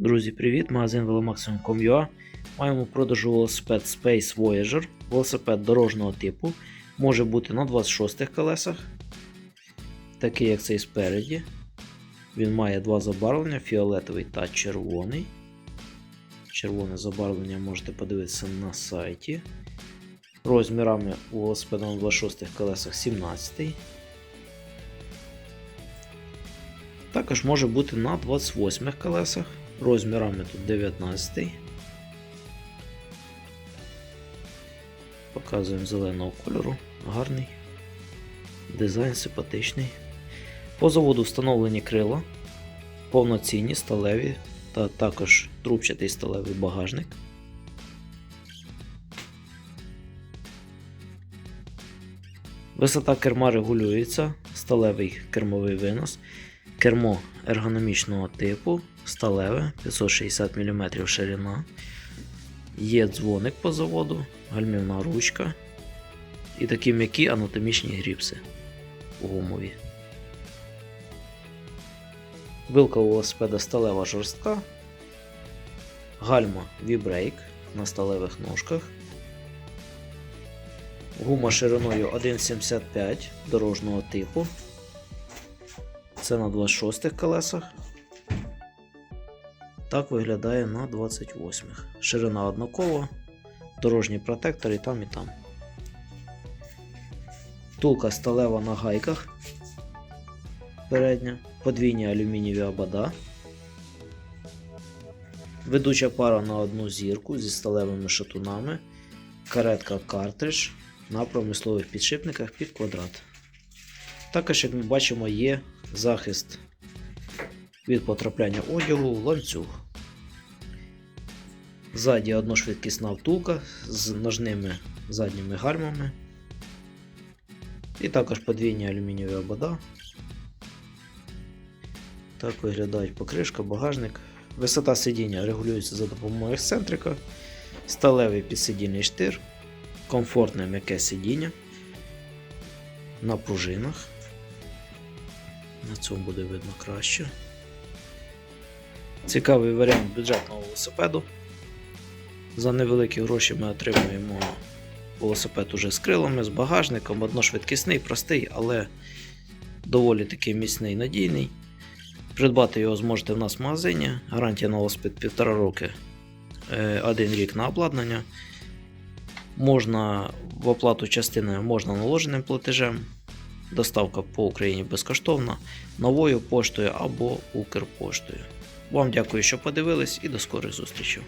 Друзі, привіт! Магазин velomaximum.com.ua Маємо продажу велосипед Space Voyager. Велосипед дорожнього типу. Може бути на 26 колесах. Такий як цей спереді. Він має два забарвлення: фіолетовий та червоний. Червоне забарвлення можете подивитися на сайті. Розмірами у велосипеда на 26 колесах 17. Також може бути на 28 колесах. Розмірами тут 19. Показуємо зеленого кольору. Гарний. Дизайн симпатичний. По заводу встановлені крила, повноцінні сталеві та також трубчатий сталевий багажник. Висота керма регулюється, сталевий кермовий винос, кермо ергономічного типу, сталеве 560 мм ширина. Є дзвоник по заводу, гальмівна ручка і такі м'які анатомічні гріпси гумові. Вилка у велосипеда сталева жорстка, гальма V-Brake на сталевих ножках. Гума шириною 1,75 дорожнього типу. Це на 26 колесах. Так виглядає на 28. х Ширина однакова, дорожні протектори там і там. Втулка сталева на гайках. Передня, подвійні алюмінієві обода. Ведуча пара на одну зірку зі сталевими шатунами. Каретка картридж на промислових підшипниках під квадрат. Також, як ми бачимо, є захист від потрапляння одягу ланцюг. Ззаді одношвидкісна втулка з ножними задніми гальмами. І також подвійні алюмінієві обода. Так виглядають покришка, багажник. Висота сидіння регулюється за допомогою ексцентрика, сталевий підсидільний штир, комфортне м'яке сидіння на пружинах. На цьому буде видно краще. Цікавий варіант бюджетного велосипеду. За невеликі гроші ми отримуємо велосипед уже з крилами, з багажником, одношвидкісний, простий, але доволі таки міцний надійний. Придбати його зможете в нас в магазині. Гарантія на велосипед 1,5 роки, е, один рік на обладнання. Можна в оплату частини можна наложеним платежем. Доставка по Україні безкоштовна, новою поштою або Укрпоштою. Вам дякую, що подивились, і до скорих зустрічей.